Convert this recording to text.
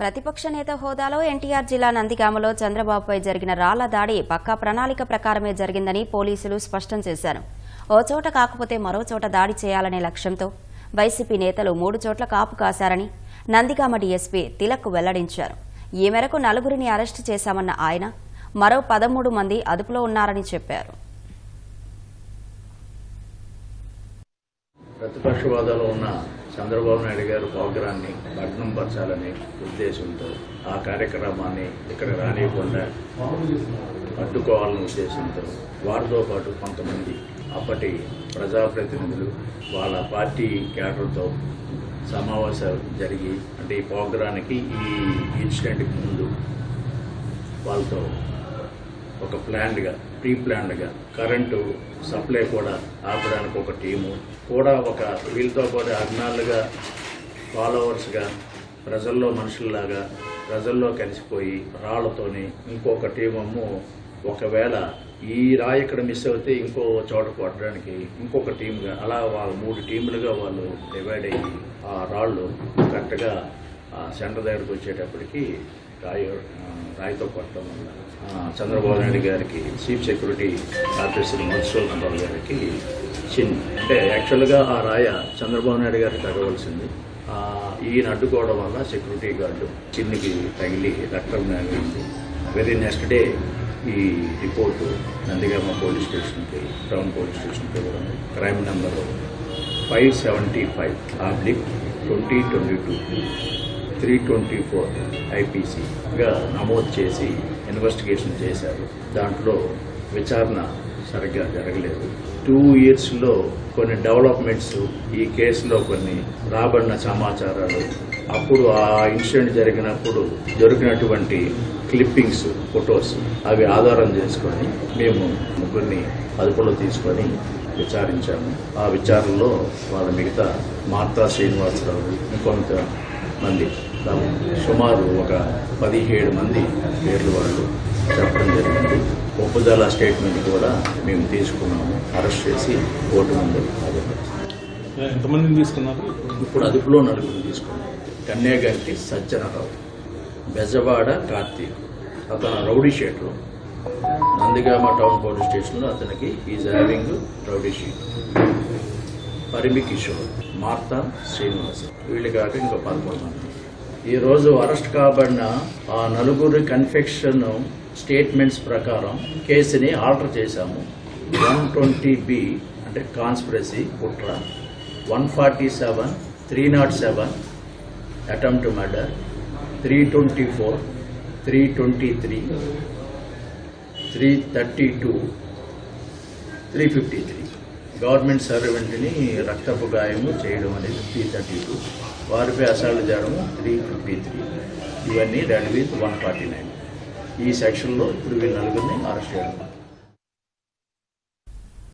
ప్రతిపక్ష నేత హోదాలో ఎన్టీఆర్ జిల్లా నందిగామలో చంద్రబాబుపై జరిగిన రాళ్ళ దాడి పక్కా ప్రణాళిక ప్రకారమే జరిగిందని పోలీసులు స్పష్టం చేశారు. ఓ చోట కాకపోతే మరో చోట దాడి చేయాలనే లక్ష్యంతో వైసీపీ నేతలు మూడు చోట్ల కాపు కాశారని నందిగామ డీఎస్పీ తిలక్ వెల్లడించారు. ఈ మేరకు నలుగురిని అరెస్టు చేశామన్న ఆయన మరో పదమూడు మంది అదుపులో ఉన్నారని చెప్పారు. ప్రతిపక్షవాదాలు ఉన్న చంద్రబాబు నాయుడు గారు ప్రోగ్రాన్ని భగ్నం పరచాలనే ఉద్దేశంతో ఆ కార్యక్రమాన్ని ఇక్కడ రానియకుండా అడ్డుకోవాలనే ఉద్దేశంతో వారితో పాటు కొంతమంది అప్పటి ప్రజాప్రతినిధులు వాళ్ళ పార్టీ క్యాడర్తో సమావేశాలు జరిగి అంటే ఈ ప్రోగ్రానికి ఈ ఇన్సిడెంట్కి ముందు వాళ్ళతో ఒక ప్లాన్డ్గా ప్రీ ప్లాన్డ్గా కరెంటు సప్లై కూడా ఆపడానికి ఒక టీము కూడా ఒక వీళ్ళతో కూడా అజ్ఞానులుగా ఫాలోవర్స్గా ప్రజల్లో మనుషుల్లాగా ప్రజల్లో కలిసిపోయి రాళ్ళతోని ఇంకొక టీమమ్ము ఒకవేళ ఈ రాయి ఇక్కడ మిస్ అవుతే ఇంకో చోట కొట్టడానికి ఇంకొక టీమ్గా అలా వాళ్ళ మూడు టీములుగా వాళ్ళు డివైడ్ అయ్యి ఆ రాళ్ళు కరెక్ట్గా ఆ సెంటర్ దగ్గరకు వచ్చేటప్పటికి రాయి రాయితో కొట్టడం వల్ల చంద్రబాబు నాయుడు గారికి chief security officer Madhusudan Rao గారికి చిన్. అంటే యాక్చువల్గా ఆ రాయ చంద్రబాబు నాయుడు గారికి తగవలసింది. ఈయన అడ్డుకోవడం వల్ల సెక్యూరిటీ గార్డు చిన్నికి తగిలి రక్తం నాగింది వెరీ నెక్స్ట్ డే ఈ రిపోర్టు నందిగామ పోలీస్ స్టేషన్కి టౌన్ పోలీస్ స్టేషన్కి ఇవ్వడం crime number five seventy five oblique twenty twenty two. Three twenty four ఐపీసీగా నమోదు చేసి ఇన్వెస్టిగేషన్ చేశారు. దాంట్లో విచారణ సరిగ్గా జరగలేదు. టూ ఇయర్స్లో కొన్ని డెవలప్మెంట్స్ ఈ కేసులో కొన్ని రాబడిన సమాచారాలు అప్పుడు ఆ ఇన్సిడెంట్ జరిగినప్పుడు దొరికినటువంటి క్లిప్పింగ్స్ ఫొటోస్ అవి ఆధారం చేసుకొని మేము ముగ్గురిని అదుపులో తీసుకొని విచారించాము. ఆ విచారణలో వాళ్ళ మిగతా మార్తా శ్రీనివాసరావు ఇంకొంత మంది సుమారు ఒక పదిహేడు మంది పేర్లు వాళ్ళు చెప్పడం జరిగింది. ఒప్పుదల స్టేట్మెంట్ కూడా మేము తీసుకున్నాము. అరెస్ట్ చేసి కోర్టు ముందు. ఎంతమందిని తీసుకున్నారు? ఇప్పుడు అదుపులో నలుగురు తీసుకున్నాం. కన్యాగంటి సజ్జనరావు బెజవాడ కార్తీక్ అతను రౌడీ షీట్లో నందిగామ టౌన్ పోలీస్ స్టేషన్లో అతనికి is having rowdy sheet. Parimi Kishore Martha Srinivas వీళ్ళు కాక ఇంకో పదమూడు మంది. ఈరోజు అరెస్ట్ కాబడిన ఆ నలుగురు కన్ఫెక్షన్ స్టేట్మెంట్స్ ప్రకారం కేసుని ఆల్టర్ చేశాము. వన్ ట్వంటీ బి అంటే కాన్స్పిరసీ కుట్ర. One forty seven three not seven attempt murder. Three twenty four three twenty three three thirty two three fifty three. Government సర్వెంట్ని రక్తపు గాయము చేయడం అనేది త్రీ థర్టీ టూ. వారిపై అసాల్ట్ చేయడము త్రీ ఫిఫ్టీ త్రీ. ఇవన్నీ read with one forty nine. ఈ సెక్షన్లో ఇప్పుడు వీళ్ళు నలుగురిని అరెస్ట్ చేయడం